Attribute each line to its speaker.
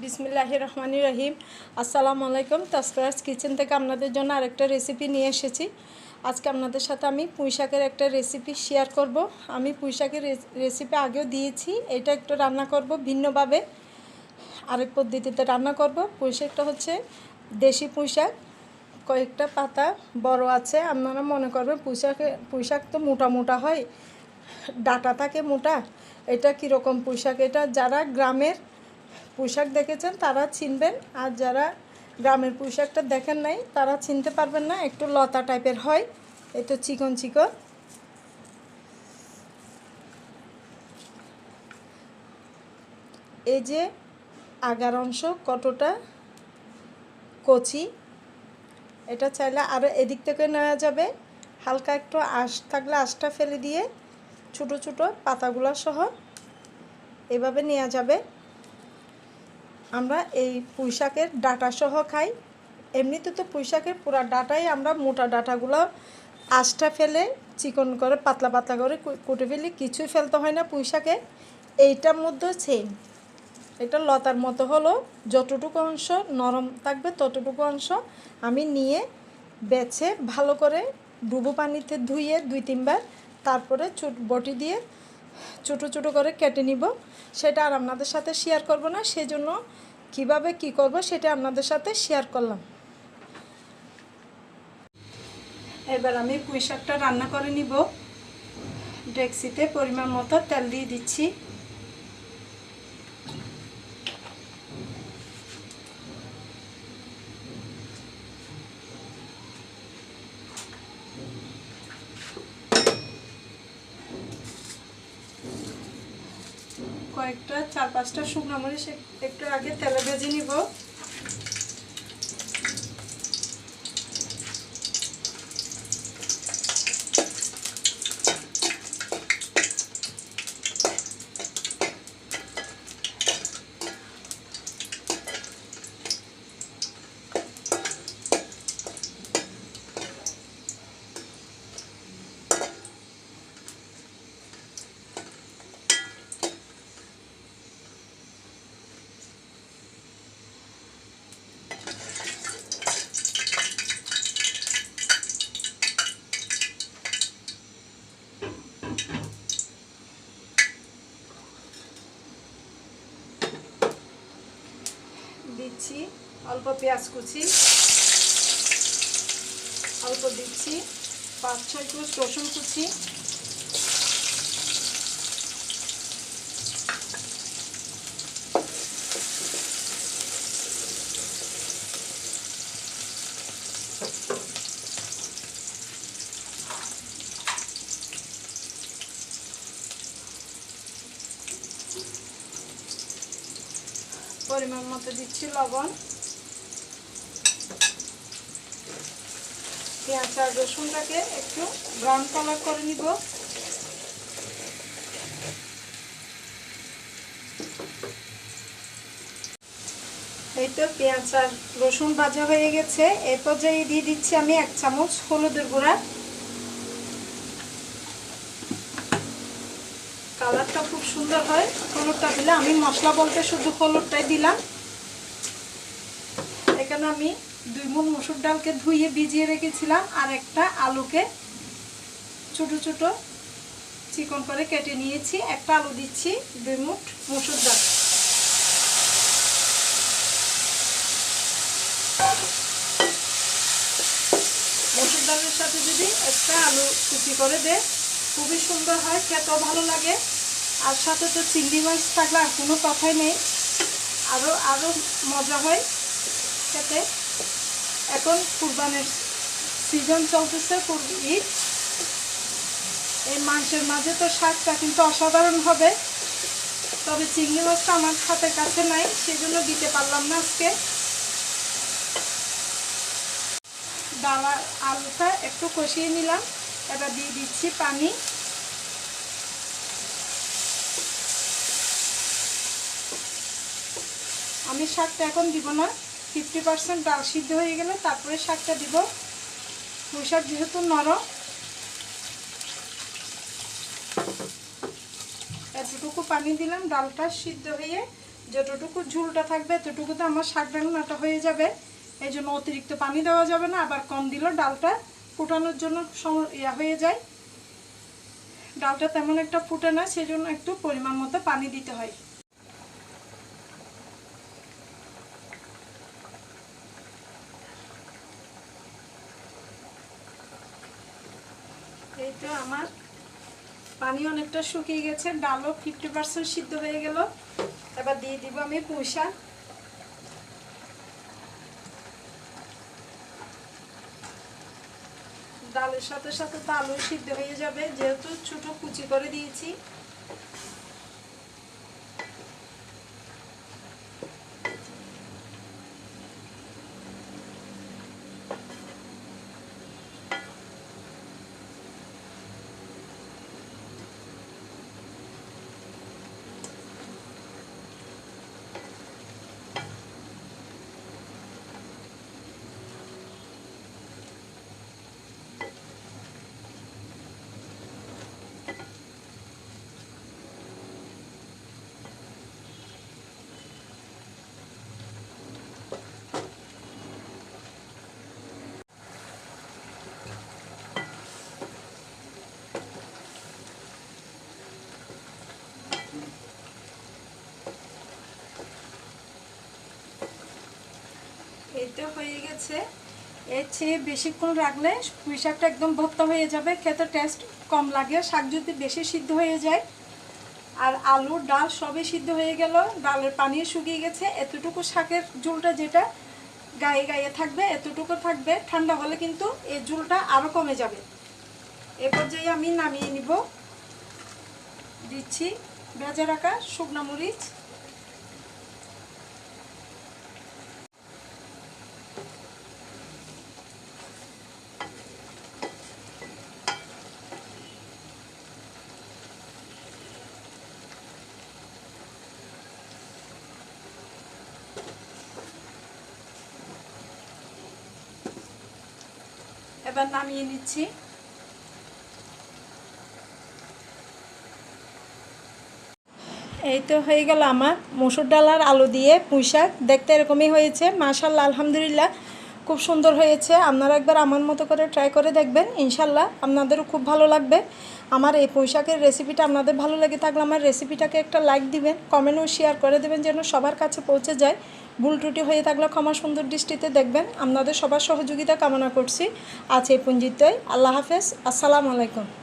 Speaker 1: বিসমিল্লাহ রহমানি রহিম। আসসালামু আলাইকুম। তস্করাজ কিচেন থেকে আপনাদের জন্য আরেকটা রেসিপি নিয়ে এসেছি। আজকে আপনাদের সাথে আমি পুঁই শাকের একটা রেসিপি শেয়ার করব। আমি পুঁই শাকের রেসিপি আগেও দিয়েছি। এটা একটু রান্না করব ভিন্নভাবে। আরেক পদ্ধতিতে রান্না করব। পুঁই শাকটা হচ্ছে দেশি পুঁই শাক। কয়েকটা পাতা বড় আছে। আপনারা মনে করবেন পুঁই শাকে পুঁই শাক তো মোটা মোটা হয়। ডাটা থাকে মোটা। এটা কীরকম পোশাক এটা যারা গ্রামের পোশাক দেখেছেন, তারা চিনবেন আর যারা গ্রামের পোশাকটা দেখেন নাই, তারা চিনতে পারবেন না, একটু লতা টাইপের হয়। একটু চিকন চিকন। এই যে আগার অংশ কতটা কচি, এটা চাইলে আরও এদিক থেকে নেওয়া যাবে। হালকা একটু আঁশ থাকলে আঁশটা ফেলে দিয়ে ছোটো ছোটো পাতাগুলো সহ এভাবে নেওয়া যাবে। আমরা এই পুঁইশাকের ডাটা সহ খাই। এমনিতে তো পুঁইশাকের পুরো ডাটাই আমরা মোটা ডাটাগুলো আঁশটা ফেলে চিকন করে, পাতলা পাতলা করে কুটে ফেলি, কিছুই ফেলতে হয় না পুঁইশাকে। এইটার মধ্যে সেম এটা লতার মতো হলো, যতটুকু অংশ নরম থাকবে ততটুকু অংশ আমি নিয়ে বেছে ভালো করে ডুবো পানিতে ধুয়ে দুই তিনবার, তারপরে চুট বটি দিয়ে ছোটো ছোটো করে কেটে নিব। সেটা আর আপনাদের সাথে শেয়ার করব না, সেজন্য কীভাবে কি করব সেটা আপনাদের সাথে শেয়ার করলাম। এবার আমি পুঁই শাকটা রান্না করে নিব। ডেক্সিতে পরিমাণ মতো তেল দিয়ে দিচ্ছি। কয়েকটা চার পাঁচটা শুকনো মরিচ একটু আগে তেলে ভেজে নিব। দিচ্ছি অল্প পেঁয়াজ কুচি। অল্প দিচ্ছি পাঁচ ছয় পিস রসুন কুচি। পরিমাণ মতো দিচ্ছি লবণ। পেঁয়াজ আর রসুনটাকে একটু ব্রাউন কালার করে নিব। এই তো পেঁয়াজ আর রসুন ভাজা হয়ে গেছে। এরপর পর্যায়ে দিয়ে দিচ্ছি আমি এক চামচ হলুদের গুঁড়া। কালারটা খুব সুন্দর হয়। হলুদটা দিলে আমি মশলা বলতে শুধু হলুদটাই দিলাম। এখানে আমি দুই মুন মসুর ডালকে ধুয়ে ভিজিয়ে রেখেছিলাম আর একটা আলুকে ছোট ছোট চিকন করে কেটে নিয়েছি। একটা আলু দিচ্ছি, দুই মুঠ মসুর ডাল। মসুর ডালের সাথে যদি একটা আলু কুচি করে দে খুবই সুন্দর হয়, খেতেও ভালো লাগে। আর সাথে তো চিংড়ি মাছ থাকলে আর কোনো কথাই নেই। আরও আরও মজা হয় খেতে। এখন কুরবানের সিজন চলতেছে ঈদ। এই মাংসের মাঝে তো শাকটা কিন্তু অসাধারণ হবে। তবে চিংড়ি মাছটা আমার হাতের কাছে নাই, সেজন্য দিতে পারলাম না আজকে। ডালা আলুটা একটু কষিয়ে নিলাম। এবার দিয়ে দিচ্ছি পানি। আমি শাকটা এখন দিব না। ফিফটি পার্সেন্ট ডাল সিদ্ধ হয়ে গেলে তারপরে শাকটা দিব। পুঁই শাক যেহেতু নরম, এতটুকু পানি দিলাম, ডালটা সিদ্ধ হয়ে যতটুকু ঝুলটা থাকবে ততটুকুতে আমার শাক রান্নাটা হয়ে যাবে। এই জন্য অতিরিক্ত পানি দেওয়া যাবে না, আবার কম দিলেও ডালটা ফুটানোর জন্য ইয়া হয়ে যায়। ডালটা তেমন একটা ফুটে না সেই জন্য একটু পরিমাণ মতো পানি দিতে হয়। তো আমার পানি অনেকটা শুকিয়ে গেছে, ডালও ফিফটি পার্সেন্ট সিদ্ধ হয়ে গেল। এবার দিয়ে দিব আমি পুঁইশাক ডালের সাথে সাথে তো আলু সিদ্ধ হয়ে যাবে, যেহেতু ছোটো কুচি করে দিয়েছি। তো হয়ে গেছে। এর চেয়ে বেশিক্ষণ রাখলে পুঁই শাকটা একদম ভর্তা হয়ে যাবে। খেতে টেস্ট কম লাগে। শাক যদি বেশি সিদ্ধ হয়ে যায়, আর আলু, ডাল সবই সিদ্ধ হয়ে গেল। ডালের পানি শুকিয়ে গেছে। এতটুকু শাকের ঝোলটা যেটা গায়ে গায়ে থাকবে, এতটুকু থাকবে। ঠান্ডা হলে কিন্তু এই ঝোলটা আরও কমে যাবে। এ পর্যায়ে আমি নামিয়ে নিব। দিচ্ছি ভেজে রাখা শুকনা মরিচ। এবার নামিয়ে নিচ্ছি। এই তো হয়ে গেল আমার মসুর ডাল আর আলু দিয়ে পুঁই শাক দেখতে এরকমই হয়েছে। মাশাল্লাহ, আলহামদুলিল্লাহ। খুব সুন্দর হয়েছে। আপনারা একবার আমার মতো করে ট্রাই করে দেখবেন, ইনশাল্লাহ আপনাদেরও খুব ভালো লাগবে। আমার এই পোশাকের রেসিপিটা আপনাদের ভালো লেগে থাকলে আমার রেসিপিটাকে একটা লাইক দিবেন কমেন্টও শেয়ার করে দেবেন যেন সবার কাছে পৌঁছে যায়। ভুল ত্রুটি হয়ে থাকলে ক্ষমা সুন্দর দৃষ্টিতে দেখবেন। আপনাদের সবার সহযোগিতা কামনা করছি। আছে এই পুঞ্জিতই। আল্লাহ হাফেজ। আসসালামু আলাইকুম।